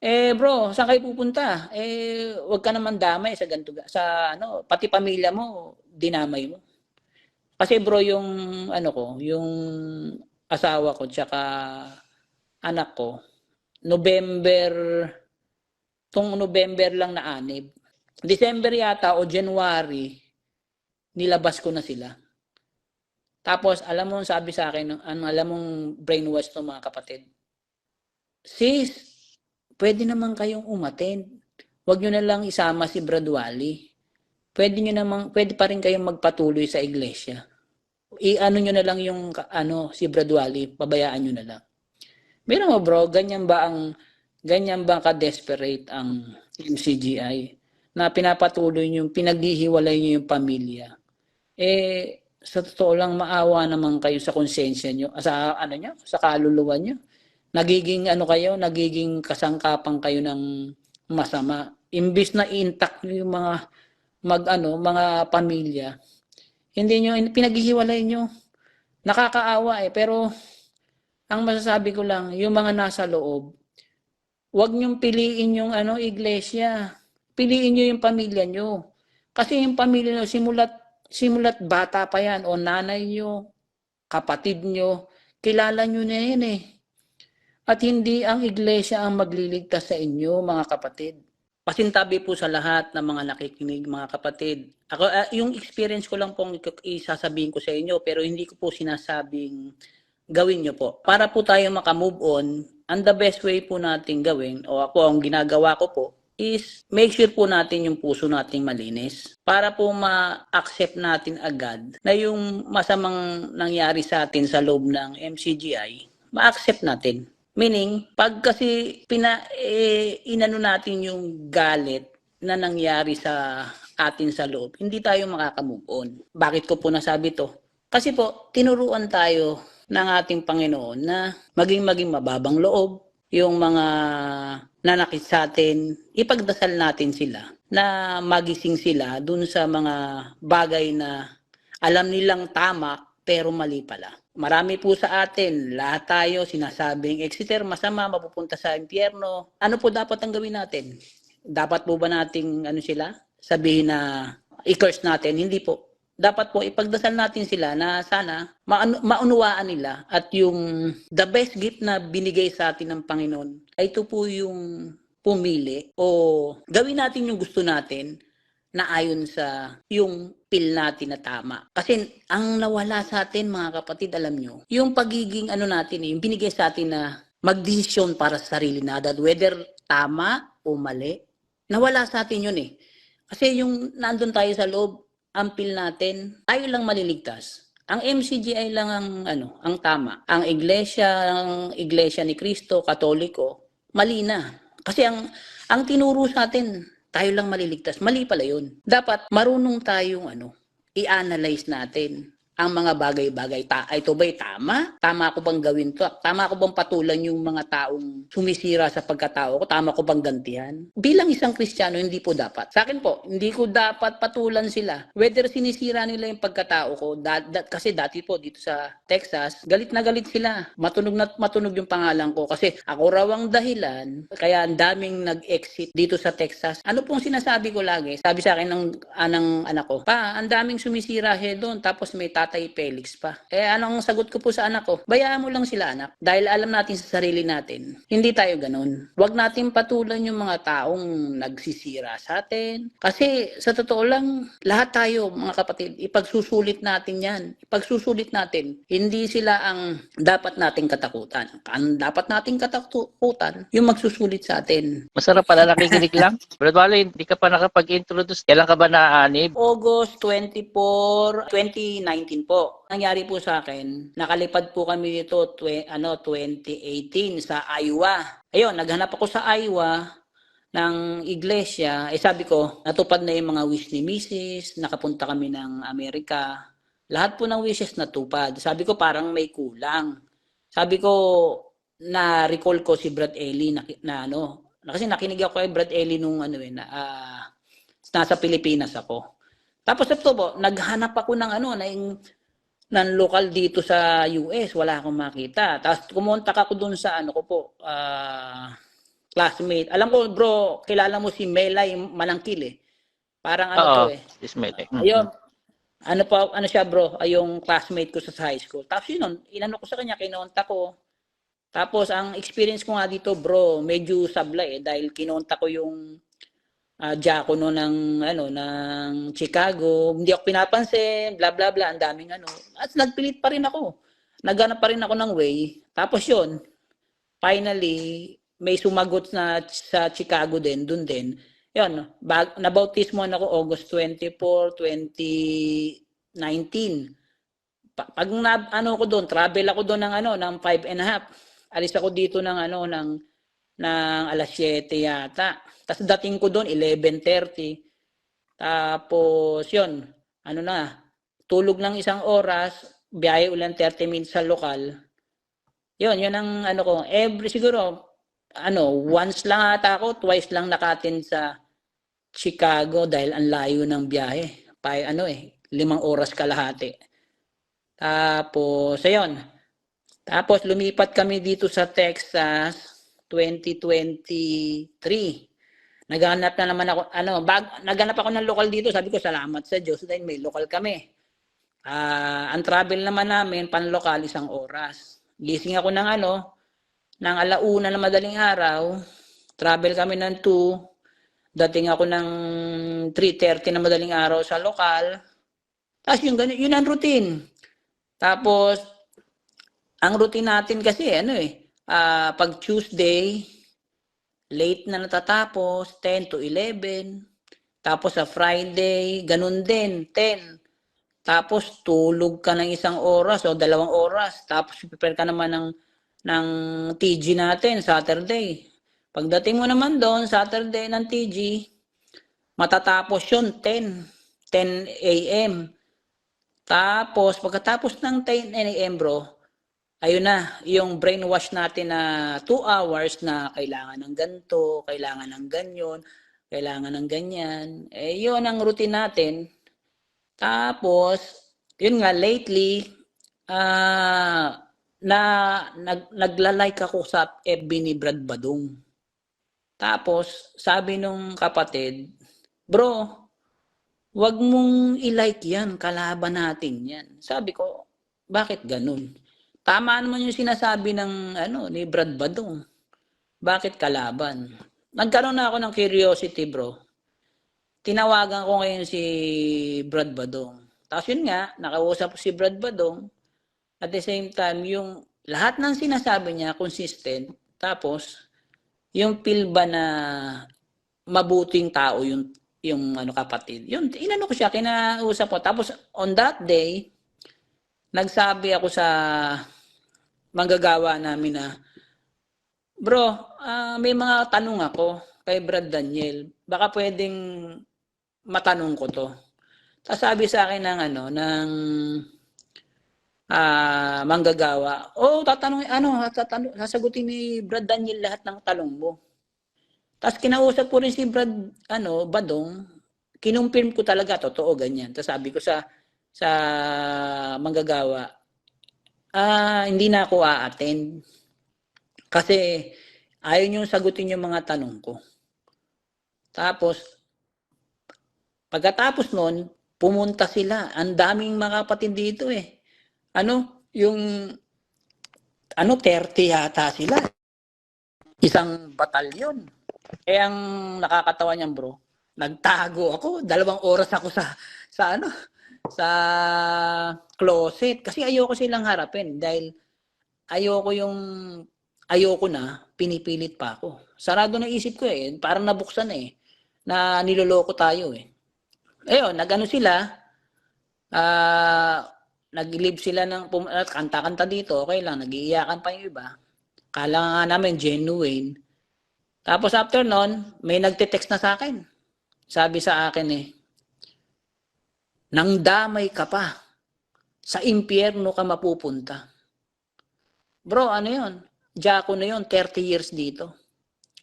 Eh bro, saan kayo pupunta? Eh wag ka naman damay sa ganito sa ano, pati pamilya mo dinamay mo. Kasi bro, yung ano ko, yung asawa ko tsaka anak ko, November tong November lang na anib. December yata o January nilabas ko na sila. Tapos alam mo sabi sa akin, ano alam mong brainwash ng mga kapatid. Sis, pwede naman kayong umattend. Huwag nyo na lang isama si Bradwali. Pwede nyo naman, pwede pa rin kayong magpatuloy sa iglesia. I-ano nyo na lang yung ano si Bradwali, pabayaan nyo na lang. Meron mo bro, ganyan ba ang ganyan ba ka-desperate ang MCGI na pinapatuloy nyo, pinaghihiwalay nyo yung pamilya. Eh, sa totoo lang maawa naman kayo sa konsensya nyo, sa ano nyo, sa kaluluwa nyo nagiging ano kayo, nagiging kasangkapan kayo ng masama. Imbis na intact yung mga mag ano, mga pamilya. Hindi nyo pinaghihiwalay nyo. Nakakaawa eh, pero ang masasabi ko lang, yung mga nasa loob, huwag nyong piliin yung ano, iglesia. Piliin nyo yung pamilya nyo. Kasi yung pamilya nyo, simulat, simulat bata pa yan, o nanay nyo, kapatid nyo, kilala nyo na yan eh. At hindi ang iglesia ang magliligtas sa inyo, mga kapatid. Pasintabi po sa lahat ng mga nakikinig, mga kapatid. Ako, ah, yung experience ko lang pong isasabihin ko sa inyo, pero hindi ko po sinasabing gawin nyo po. Para po tayo makamove on, and the best way po natin gawin, o ako ang ginagawa ko po, is make sure po natin yung puso nating malinis para po ma-accept natin agad na yung masamang nangyari sa atin sa loob ng MCGI, ma-accept natin. Meaning, pag kasi pina, eh, inano natin yung galit na nangyari sa atin sa loob, hindi tayo makakamove on. Bakit ko po nasabi to? Kasi po, tinuruan tayo ng ating Panginoon na maging maging mababang loob, yung mga nanakit sa atin, ipagdasal natin sila na magising sila dun sa mga bagay na alam nilang tama pero mali pala. Marami po sa atin, lahat tayo sinasabing, Exeter, masama, mapupunta sa impyerno. Ano po dapat ang gawin natin? Dapat po ba nating ano sila? Sabihin na i-curse natin? Hindi po. Dapat po ipagdasal natin sila na sana maanu- maunawaan nila at yung the best gift na binigay sa atin ng Panginoon ay ito po yung pumili o gawin natin yung gusto natin na ayon sa yung feel natin na tama. Kasi ang nawala sa atin mga kapatid, alam nyo, yung pagiging ano natin, yung binigay sa atin na magdesisyon para sa sarili natin, whether tama o mali, nawala sa atin yun eh. Kasi yung nandun tayo sa loob, ang feel natin, tayo lang maliligtas. Ang MCGI lang ang ano, ang tama. Ang iglesia, ang iglesia ni Kristo, Katoliko, mali na. Kasi ang ang tinuro sa atin, tayo lang maliligtas. Mali pala 'yun. Dapat marunong tayong ano, i-analyze natin ang mga bagay-bagay. Ta ito ba'y tama? Tama ko bang gawin to? Tama ko bang patulan yung mga taong sumisira sa pagkatao ko? Tama ko bang gantihan? Bilang isang Kristiyano, hindi po dapat. Sa akin po, hindi ko dapat patulan sila. Whether sinisira nila yung pagkatao ko, da- da- kasi dati po dito sa Texas, galit na galit sila. Matunog na matunog yung pangalan ko kasi ako raw ang dahilan kaya ang daming nag-exit dito sa Texas. Ano pong sinasabi ko lagi? Sabi sa akin ng anang anak ko, pa, ang daming sumisira he doon tapos may tatay Felix pa. Eh anong sagot ko po sa anak ko? Bayaan mo lang sila anak dahil alam natin sa sarili natin. Hindi tayo ganun. Huwag natin patulan yung mga taong nagsisira sa atin. Kasi sa totoo lang, lahat tayo mga kapatid, ipagsusulit natin yan. Ipagsusulit natin. Hindi sila ang dapat nating katakutan. Ang dapat nating katakutan, yung magsusulit sa atin. Masarap pala nakikinig lang. Brad Wally, hindi ka pa nakapag-introduce. Kailan ka ba naanib? August 24, 2019 po. Nangyari po sa akin, nakalipad po kami dito twe, ano 2018 sa Iowa. Ayun, naghanap ako sa Iowa ng iglesia. Eh sabi ko, natupad na yung mga wish ni Mrs. Nakapunta kami ng Amerika. Lahat po ng wishes natupad. Sabi ko parang may kulang. Sabi ko, na recall ko si Brad Ellie na, na ano, kasi nakinig ako kay Brad Ellie nung ano eh, na, ah, nasa Pilipinas ako. Tapos ito po, naghanap ako ng ano, ng, ng lokal dito sa US, wala akong makita. Tapos kumontak ako dun sa ano ko po, ah, classmate. Alam ko, bro, kilala mo si Melay Malangkil eh. Parang ano Oo, to eh. Ismail. eh. Mm. Ayun. Ano pa, ano siya bro, ay yung classmate ko sa high school. Tapos yun, inano ko sa kanya, kinonta ko. Tapos ang experience ko nga dito bro, medyo sablay eh, dahil kinonta ko yung uh, Jaco no ng, ano, ng Chicago. Hindi ako pinapansin, bla bla bla, ang daming ano. At nagpilit pa rin ako. Naghanap pa rin ako ng way. Tapos yun, finally, may sumagot na sa Chicago din, dun din. Yun, bag, nabautismo ako August 24, 2019. Pa- pag na, ano ko doon, travel ako doon ng ano, ng five and a half. Alis ako dito ng ano, ng, ng alas 7 yata. Tapos dating ko doon, 11.30. Tapos, yun, ano na, tulog ng isang oras, biyahe ulan 30 minutes sa lokal. Yun, yun ang ano ko. Every, siguro, ano, once lang ata ako, twice lang nakatin sa Chicago dahil ang layo ng biyahe. Pa, ano eh, limang oras kalahati. Tapos, ayun. Tapos, lumipat kami dito sa Texas 2023. Naghanap na naman ako, ano, bag, naghanap ako ng lokal dito. Sabi ko, salamat sa Diyos dahil may lokal kami. Ah, ang travel naman namin, panlokal, isang oras. Gising ako ng ano, ng alauna na madaling araw. Travel kami ng 2. Dating ako ng 3.30 na madaling araw sa lokal. Tapos yung ganun, yun ang routine. Tapos, ang routine natin kasi, ano eh, ah, pag Tuesday, late na natatapos, 10 to 11. Tapos sa Friday, ganun din, 10. Tapos tulog ka ng isang oras o dalawang oras. Tapos prepare ka naman ng, ng TG natin, Saturday. Pagdating mo naman doon, Saturday ng TG, matatapos yun, 10. 10 a.m. Tapos, pagkatapos ng 10 a.m. bro, ayun na, yung brainwash natin na 2 hours na kailangan ng ganito, kailangan ng ganyan, kailangan ng ganyan. Eh, yun ang routine natin. Tapos, yun nga, lately, ah na nag, nagla-like ako sa FB ni Brad Badong. Tapos, sabi nung kapatid, bro, wag mong i-like yan, kalaban natin yan. Sabi ko, bakit ganun? Tama naman yung sinasabi ng ano ni Brad Badong. Bakit kalaban? Nagkaroon na ako ng curiosity, bro. Tinawagan ko ngayon si Brad Badong. Tapos yun nga, nakausap ko si Brad Badong. At the same time, yung lahat ng sinasabi niya, consistent. Tapos, yung feel ba na mabuting tao yung yung ano kapatid. Yun, inano ko siya, kinausap ko. Tapos, on that day, nagsabi ako sa manggagawa namin na, Bro, ah, may mga tanong ako kay Brad Daniel. Baka pwedeng matanong ko to. Tapos sabi sa akin ng ano, ng ah manggagawa, oh, tatanong, ano, tatanong, sasagutin ni Brad Daniel lahat ng talong mo. Tapos kinausap ko rin si Brad, ano, Badong, kinumpirm ko talaga, totoo, ganyan. Tapos sabi ko sa, sa manggagawa, ah, hindi na ako a-attend. Kasi ayaw niyong sagutin yung mga tanong ko. Tapos, pagkatapos nun, pumunta sila. Ang daming mga kapatid dito eh. Ano, yung, ano, 30 yata sila. Isang batalyon. Eh, ang nakakatawa niyan, bro, nagtago ako. Dalawang oras ako sa, sa ano, sa closet. Kasi ayoko silang harapin dahil ayoko yung ayoko na, pinipilit pa ako. Sarado na isip ko eh, parang nabuksan eh, na niloloko tayo eh. Ayun, nagano sila, ah, nag-live sila ng, at kanta-kanta dito, okay lang, nagiiyakan pa yung iba. Kala nga namin, genuine. Tapos after nun, may nagte-text na sa akin. Sabi sa akin eh, nang damay ka pa, sa impyerno ka mapupunta. Bro, ano yun? Jaco na yun, 30 years dito.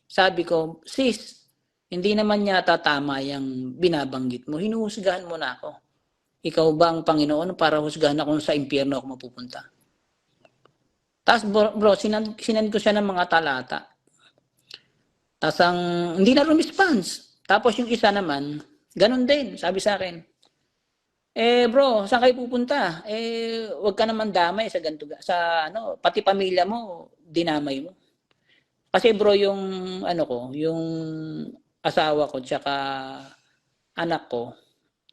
Sabi ko, sis, hindi naman yata tama yung binabanggit mo. Hinuhusgahan mo na ako. Ikaw ba ang Panginoon para husgahan ako sa impyerno ako mapupunta? Tapos bro, bro sinand, sinand ko siya ng mga talata. Tapos ang, hindi na response. Tapos yung isa naman, ganun din, sabi sa akin. Eh bro, saan kayo pupunta? Eh wag ka naman damay sa ganito ga- sa ano, pati pamilya mo dinamay mo. Kasi bro yung ano ko, yung asawa ko tsaka anak ko,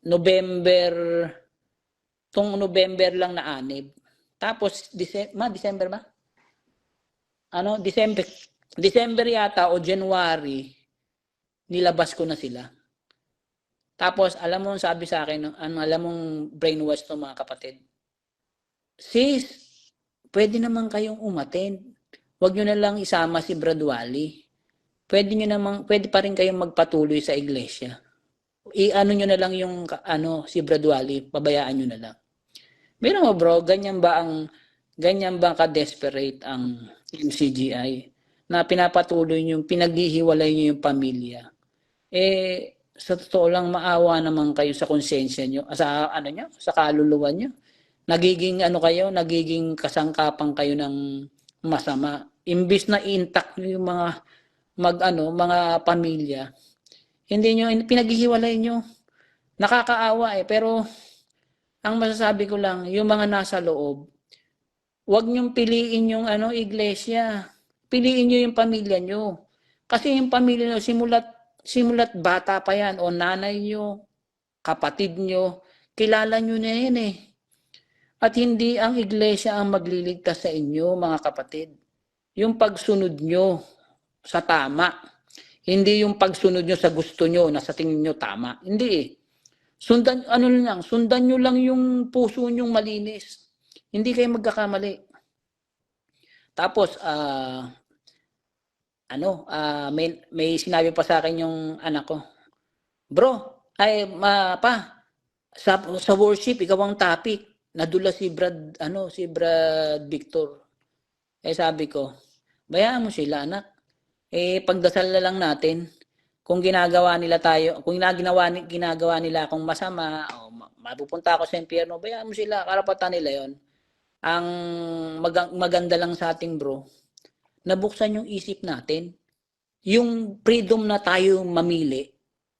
November tong November lang na anib. Tapos Dece- ma December ba? Ano, December December yata o January nilabas ko na sila. Tapos, alam mo, sabi sa akin, ano, alam mong brainwash to mga kapatid. Sis, pwede naman kayong umaten. Huwag nyo na lang isama si Bradwali. Pwede nyo naman, pwede pa rin kayong magpatuloy sa iglesia. I-ano nyo na lang yung, ano, si Bradwali, pabayaan nyo na lang. Meron mo bro, ganyan ba ang, ganyan ba ka-desperate ang MCGI na pinapatuloy nyo, pinaghihiwalay nyo yung pamilya? Eh, sa totoo lang maawa naman kayo sa konsensya nyo, sa ano nyo, sa kaluluwa nyo. Nagiging ano kayo, nagiging kasangkapan kayo ng masama. Imbis na intact yung mga mag ano, mga pamilya. Hindi nyo, pinaghihiwalay nyo. Nakakaawa eh, pero ang masasabi ko lang, yung mga nasa loob, huwag nyong piliin yung ano, iglesia. Piliin nyo yung pamilya nyo. Kasi yung pamilya nyo, simulat simulat bata pa yan o nanay nyo, kapatid nyo, kilala nyo na yan eh. At hindi ang iglesia ang magliligtas sa inyo, mga kapatid. Yung pagsunod nyo sa tama. Hindi yung pagsunod nyo sa gusto nyo na sa tingin nyo tama. Hindi eh. Sundan, ano lang, sundan nyo lang yung puso nyong malinis. Hindi kayo magkakamali. Tapos, ah, ano, ah, may, may sinabi pa sa akin yung anak ko, bro, ay, ma, pa, sa, sa worship, ikaw ang topic. Nadula si Brad, ano, si Brad Victor. Eh, sabi ko, bayaan mo sila, anak. Eh, pagdasal na lang natin. Kung ginagawa nila tayo, kung ginagawa, ginagawa nila akong masama, o ma- mapupunta ako sa impyerno, bayaan mo sila, karapatan nila yon Ang magang- maganda lang sa ating bro, nabuksan yung isip natin. Yung freedom na tayo mamili,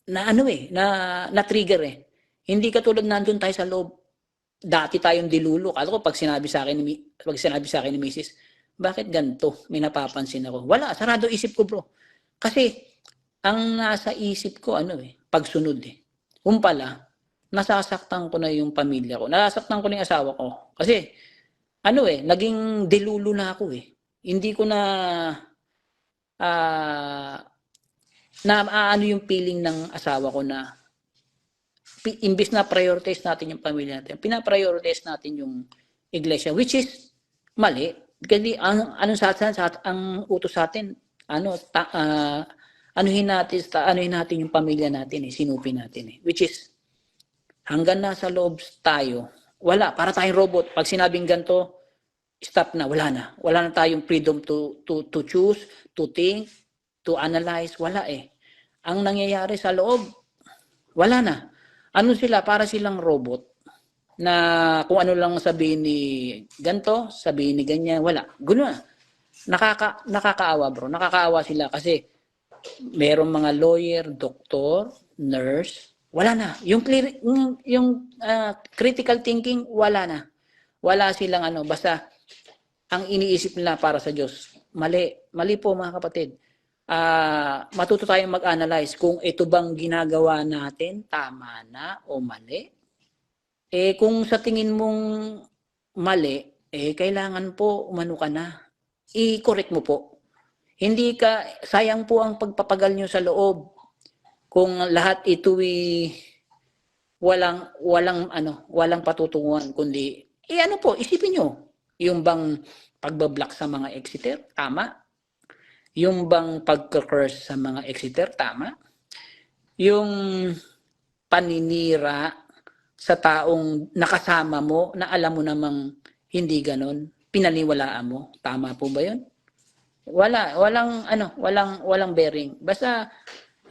na ano eh, na, na trigger eh. Hindi katulad nandun tayo sa loob. Dati tayong dilulo. Kala ko pag sinabi sa akin ni, pag sinabi sa akin ni Mrs., bakit ganito? May napapansin ako. Wala, sarado isip ko bro. Kasi, ang nasa isip ko, ano eh, pagsunod eh. Kung pala, nasasaktan ko na yung pamilya ko. Nasasaktan ko na yung asawa ko. Kasi, ano eh, naging dilulo na ako eh hindi ko na ah na ano yung feeling ng asawa ko na imbis na prioritize natin yung pamilya natin, pinaprioritize natin yung iglesia which is mali. Kasi ang anong sa atin sa ang utos sa atin ano ta, ah, anuhin natin ta, anuhin natin yung pamilya natin eh sinupin natin eh which is hanggang nasa loob tayo wala para tayong robot. Pag sinabing ganto stop na, wala na. Wala na tayong freedom to, to, to choose, to think, to analyze. Wala eh. Ang nangyayari sa loob, wala na. Ano sila? Para silang robot na kung ano lang sabihin ni ganto, sabihin ni ganyan, wala. Gulo na. Nakaka, nakakaawa bro. Nakakaawa sila kasi merong mga lawyer, doktor, nurse, wala na. Yung, clear, yung, ah, critical thinking, wala na. Wala silang ano, basta ang iniisip nila para sa Diyos. Mali. Mali po mga kapatid. Ah, matuto tayong mag-analyze kung ito bang ginagawa natin tama na o mali. Eh kung sa tingin mong mali, eh kailangan po umano ka na. I-correct mo po. Hindi ka sayang po ang pagpapagal nyo sa loob. Kung lahat ito walang walang ano, walang patutunguhan kundi eh ano po, isipin nyo, yung bang pagbablock sa mga exiter, tama? Yung bang pagka-curse sa mga exiter, tama? Yung paninira sa taong nakasama mo na alam mo namang hindi ganon, pinaniwalaan mo, tama po ba yun? Wala, walang ano, walang walang bearing. Basta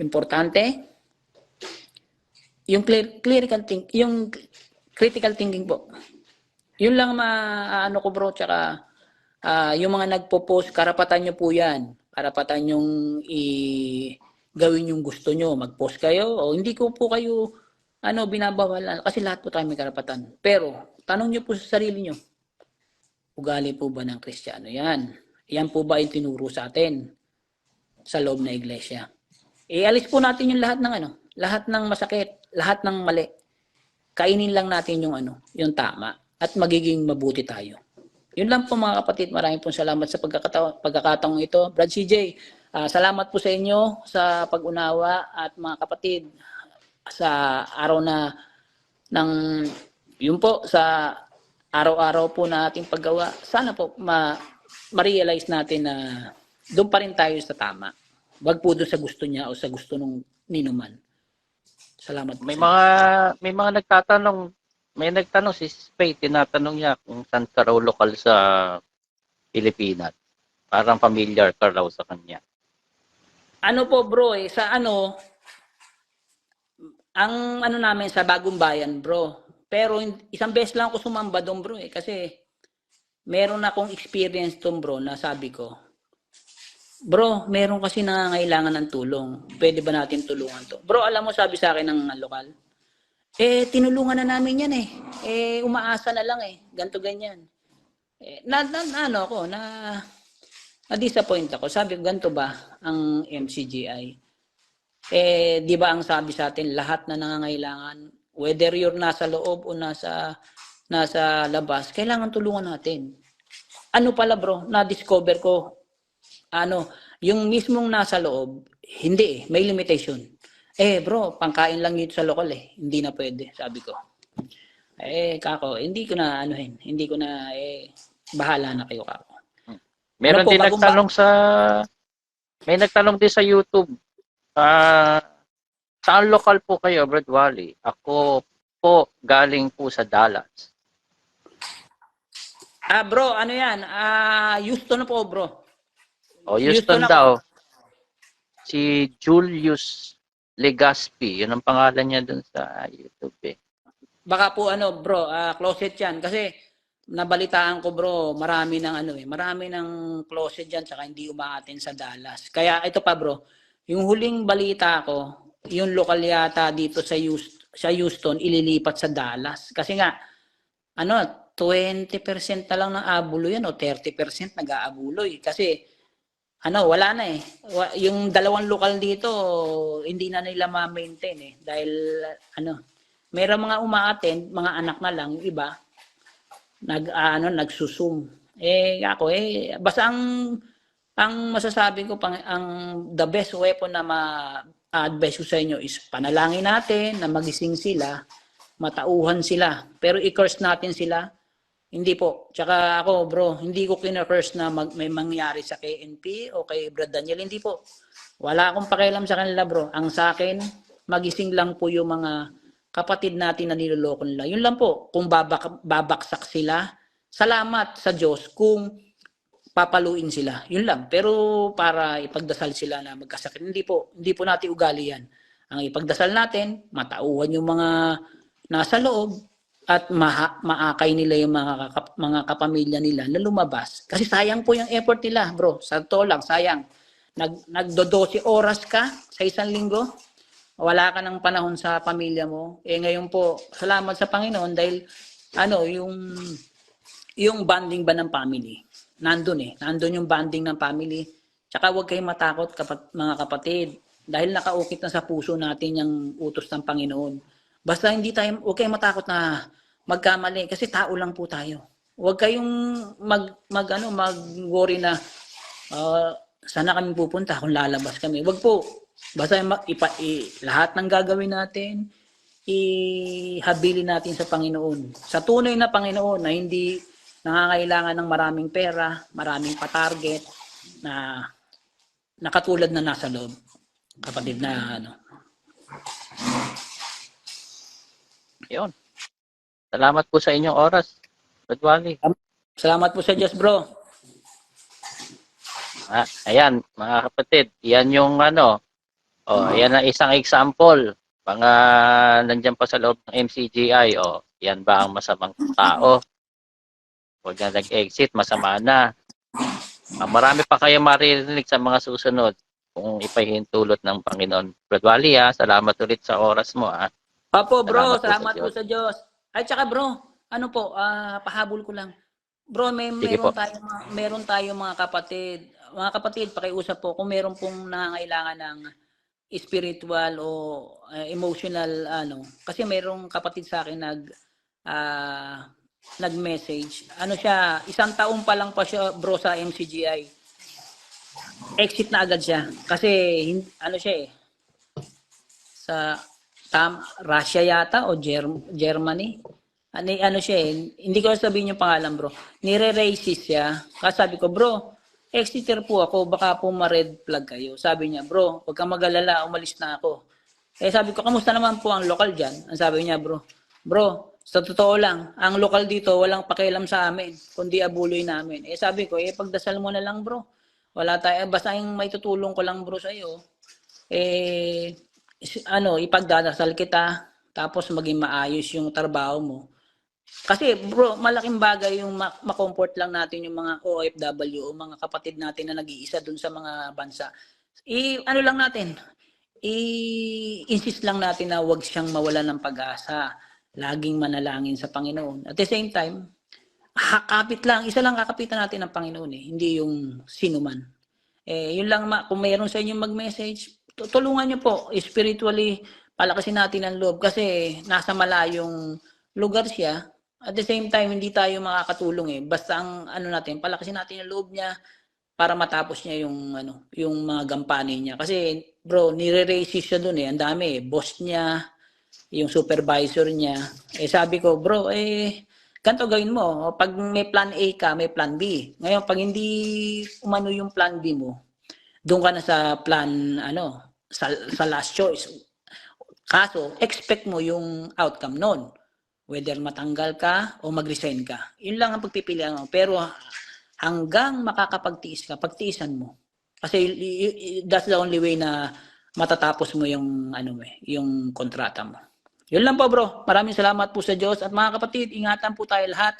importante yung clear, clerical think, yung critical thinking po. Yun lang ma ano ko bro tsaka ah, yung mga nagpo-post karapatan nyo po 'yan. karapatan yung i gawin yung gusto nyo, mag-post kayo o hindi ko po kayo ano binabawalan kasi lahat po tayo may karapatan. Pero tanong nyo po sa sarili nyo, ugali po ba ng Kristiyano yan? Yan po ba yung tinuro sa atin sa loob na iglesia? Ialis po natin yung lahat ng ano, lahat ng masakit, lahat ng mali. Kainin lang natin yung ano, yung tama at magiging mabuti tayo. Yun lang po mga kapatid. Maraming po salamat sa pagkakataon, pagkakataong ito. Brad CJ, ah, salamat po sa inyo sa pag-unawa at mga kapatid sa araw na ng yun po sa araw-araw po na ating paggawa. Sana po ma ma-realize natin na doon pa rin tayo sa tama. Wag po doon sa gusto niya o sa gusto nung ninuman. Salamat po. May mga may mga nagtatanong, may nagtanong si Spade, tinatanong niya kung saan ka raw lokal sa Pilipinas. Parang familiar ka raw sa kanya. Ano po bro eh, sa ano, ang ano namin sa Bagong Bayan bro. Pero isang beses lang ako sumamba doon bro eh. Kasi meron akong experience doon bro na sabi ko, Bro, meron kasi nangangailangan ng tulong. Pwede ba natin tulungan to? Bro, alam mo sabi sa akin ng lokal, eh tinulungan na namin yan eh. Eh umaasa na lang eh. Ganto ganyan. Eh, na, na, ano ako, na na-disappoint ako. Sabi ko, ganito ba ang MCGI? Eh, di ba ang sabi sa atin, lahat na nangangailangan, whether you're nasa loob o nasa, nasa labas, kailangan tulungan natin. Ano pala bro, na-discover ko, ano, yung mismong nasa loob, hindi eh, may limitation. Eh bro, pangkain lang dito sa lokal eh, hindi na pwede, sabi ko. Eh, kako, hindi ko na anuhin, hindi ko na, eh, bahala na kayo, kako. Meron Ano po, din nagtanong sa may nagtanong din sa YouTube. Ah, saan lokal po kayo, Brad Wally? Ako po galing po sa Dallas. Ah, bro, ano yan? Ah, Houston po, bro. O Houston Houston ako. daw. Si Julius Legaspi, yun ang pangalan niya dun sa YouTube eh. Baka po ano, bro, ah, closet 'yan kasi nabalitaan ko, bro, marami ng ano eh, marami ng closet diyan saka hindi umaatin sa Dallas. Kaya ito pa, bro, yung huling balita ko, yung lokal yata dito sa Houston, sa Houston ililipat sa Dallas kasi nga ano, 20% na lang ng abulo yan o 30% nag-aabuloy kasi ano, wala na eh. Yung dalawang lokal dito, hindi na nila ma-maintain eh. Dahil, ano, meron mga umaattend, mga anak na lang, iba, nag, ah, ano, nagsusum. Eh, ako eh, basta ang, ang masasabi ko, pang, ang the best weapon na ma-advise ko sa inyo is panalangin natin na magising sila, matauhan sila. Pero i-curse natin sila, hindi po. Tsaka ako, bro, hindi ko kina-curse na mag, may mangyari sa KNP o kay Brad Daniel. Hindi po. Wala akong pakialam sa kanila, bro. Ang sa akin, magising lang po yung mga kapatid natin na niloloko nila. Yun lang po. Kung babak, babaksak sila, salamat sa Diyos kung papaluin sila. Yun lang. Pero para ipagdasal sila na magkasakit, hindi po. Hindi po natin ugali yan. Ang ipagdasal natin, matauhan yung mga nasa loob at maha, maakay nila yung mga, kap- mga kapamilya nila na lumabas. Kasi sayang po yung effort nila, bro. Sa to lang, sayang. Nag, nagdo 12 oras ka sa isang linggo, wala ka ng panahon sa pamilya mo. Eh ngayon po, salamat sa Panginoon dahil ano, yung yung bonding ba ng family, nandun eh. Nandun yung bonding ng family. Tsaka huwag kayong matakot kapat, mga kapatid. Dahil nakaukit na sa puso natin yung utos ng Panginoon. Basta hindi tayo, huwag kayong matakot na magkamali. Kasi tao lang po tayo. Huwag kayong mag, mag, ano, mag-worry na ah, sana kami pupunta kung lalabas kami. Huwag po. Basta ipa, i, lahat ng gagawin natin, ihabili natin sa Panginoon. Sa tunay na Panginoon na hindi nangangailangan ng maraming pera, maraming patarget, na nakatulad na nasa loob. Kapatid na ano. Yun. Salamat po sa inyong oras, Brad Wally. Salamat po sa Diyos, bro. Ah, ayan, mga kapatid, yan yung ano, oh, yan ang isang example. Mga nandyan pa sa loob ng MCGI, oh, yan ba ang masamang tao? Huwag na nag-exit, masama na. Ah, marami pa kayo maririnig sa mga susunod kung ipahintulot ng Panginoon. Brad Wally, ah, salamat ulit sa oras mo. Ah. Opo, bro. Salamat po sa Salamat po Diyos. sa Diyos. Ay, tsaka bro, ano po, ah, pahabol ko lang. Bro, may Sige meron po. tayo meron tayo mga kapatid. Mga kapatid, pakiusap po kung meron pong nangangailangan ng spiritual o ah, emotional ano kasi merong kapatid sa akin nag ah, nag-message. Ano siya, isang taon pa lang pa siya bro sa MCGI. Exit na agad siya kasi ano siya eh sa tam Russia yata o Germ- Germany. Ano, ano siya eh, hindi ko sabihin yung pangalan bro. Nire-racist siya. Kasi sabi ko, bro, exeter po ako, baka po ma-red flag kayo. Sabi niya, bro, huwag kang mag-alala, umalis na ako. Eh sabi ko, kamusta naman po ang lokal dyan? Ang sabi niya, bro, bro, sa totoo lang, ang lokal dito, walang pakialam sa amin, kundi abuloy namin. Eh sabi ko, eh pagdasal mo na lang bro. Wala tayo, basta yung may tutulong ko lang bro sa iyo. Eh, ano, ipagdadasal kita, tapos maging maayos yung trabaho mo. Kasi bro, malaking bagay yung ma- ma-comfort lang natin yung mga OFW o mga kapatid natin na nag-iisa dun sa mga bansa. I, ano lang natin, i-insist lang natin na wag siyang mawalan ng pag-asa. Laging manalangin sa Panginoon. At the same time, kakapit lang, isa lang kakapitan natin ng Panginoon eh, hindi yung sino man. Eh, yun lang, ma- kung mayroon sa inyo mag-message, tulungan nyo po, spiritually, palakasin natin ang loob kasi nasa malayong lugar siya. At the same time, hindi tayo makakatulong eh. Basta ang ano natin, palakasin natin ang loob niya para matapos niya yung ano, yung mga gampanin niya. Kasi bro, nire-racist siya doon eh. Ang dami eh. Boss niya, yung supervisor niya. Eh sabi ko, bro, eh ganito gawin mo. Pag may plan A ka, may plan B. Ngayon, pag hindi umano yung plan B mo, doon ka na sa plan, ano, sa, sa last choice. Kaso, expect mo yung outcome nun. Whether matanggal ka o mag-resign ka. Yun lang ang pagpipilian mo. Pero hanggang makakapagtiis ka, pagtiisan mo. Kasi that's the only way na matatapos mo yung ano eh, yung kontrata mo. Yun lang po bro. Maraming salamat po sa Diyos. At mga kapatid, ingatan po tayo lahat.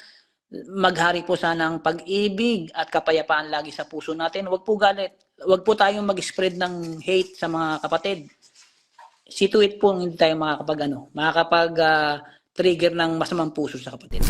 Maghari po sana ang pag-ibig at kapayapaan lagi sa puso natin. Huwag po galit. Huwag po tayong mag-spread ng hate sa mga kapatid. It po hindi tayo makakapag ano, makakapag ah, trigger ng masamang puso sa kapatid.